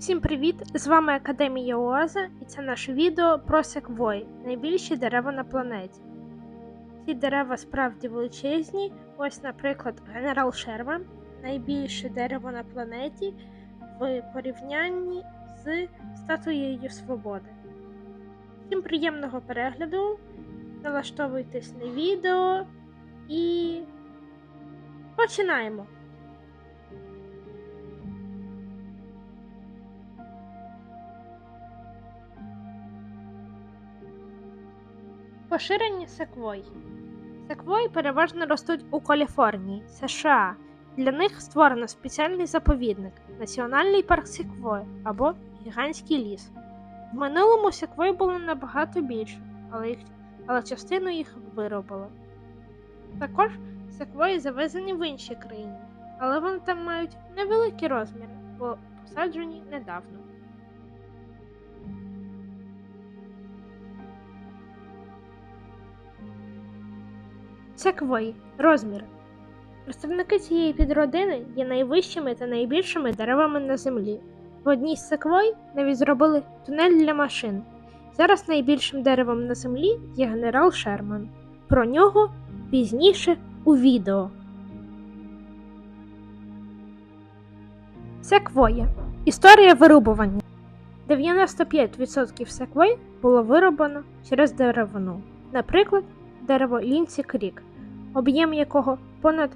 Всім привіт! З вами Академія Оаза і це наше відео про секвої, найбільші дерева на планеті. Ці дерева справді величезні. Ось, наприклад, генерал Шерман найбільше дерево на планеті в порівнянні з статуєю Свободи. Всім приємного перегляду! Налаштовуйтесь на відео і починаємо! Поширення секвой. Секвої переважно ростуть у Каліфорнії, США. Для них створено спеціальний заповідник Національний парк секвой або Гігантський ліс. В минулому секвой було набагато більше, але, їх, але частину їх виробили. Також секвої завезені в інші країни, але вони там мають невеликі розміри, бо посаджені недавно. Секвої. Розмір. Представники цієї підродини є найвищими та найбільшими деревами на землі. В одній з секвой навіть зробили тунель для машин. Зараз найбільшим деревом на землі є генерал Шерман. Про нього пізніше у відео. Секвоя. Історія вирубування. 95% секвой було вирубано через деревину. Наприклад, дерево Лінці Крік, об'єм якого понад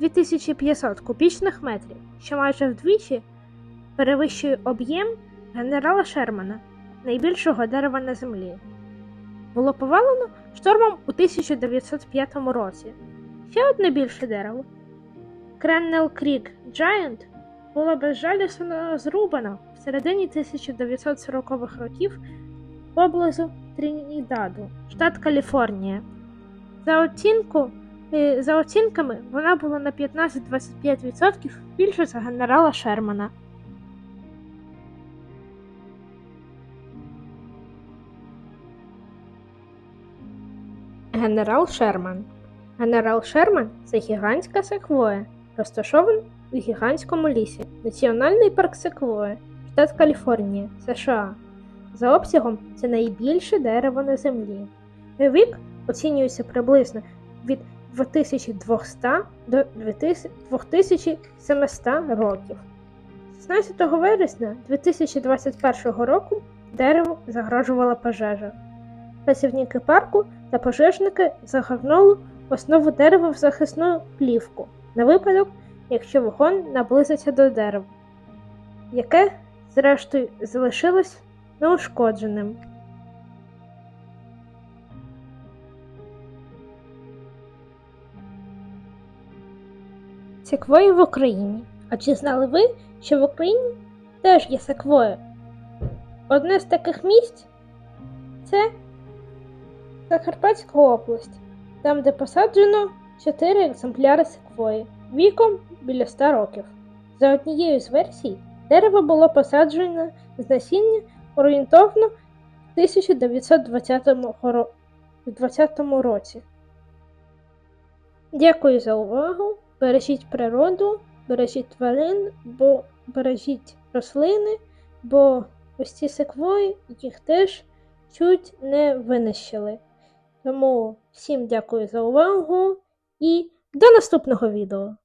2500 кубічних метрів, що майже вдвічі перевищує об'єм генерала Шермана, найбільшого дерева на землі. Було повалено штормом у 1905 році. Ще одне більше дерево Креннел Крік Джайант було безжалісно зрубано в середині 1940-х років поблизу Трінідаду, штат Каліфорнія. За, оцінку, за оцінками, вона була на 15-25% більше за генерала Шермана. Генерал Шерман. Генерал Шерман це гігантська секвоя, розташована у гігантському лісі. Національний парк Секвоя, штат Каліфорнія, США. За обсягом це найбільше дерево на землі. Вік оцінюється приблизно від 2200 до 2700 років. 16 вересня 2021 року дереву загрожувала пожежа. Працівники парку та пожежники загорнули основу дерева в захисну плівку на випадок, якщо вогонь наблизиться до дерева, яке, зрештою, залишилось неушкодженим. Секвої в Україні. А чи знали ви, що в Україні теж є секвої? Одне з таких місць це Закарпатська область, там, де посаджено 4 екземпляри секвої віком біля 100 років. За однією з версій, дерево було посаджено з насіння орієнтовно в 1920 році. Дякую за увагу. Бережіть природу, бережіть тварин, бо бережіть рослини, бо ось ці секвої їх теж чуть не винищили. Тому всім дякую за увагу і до наступного відео!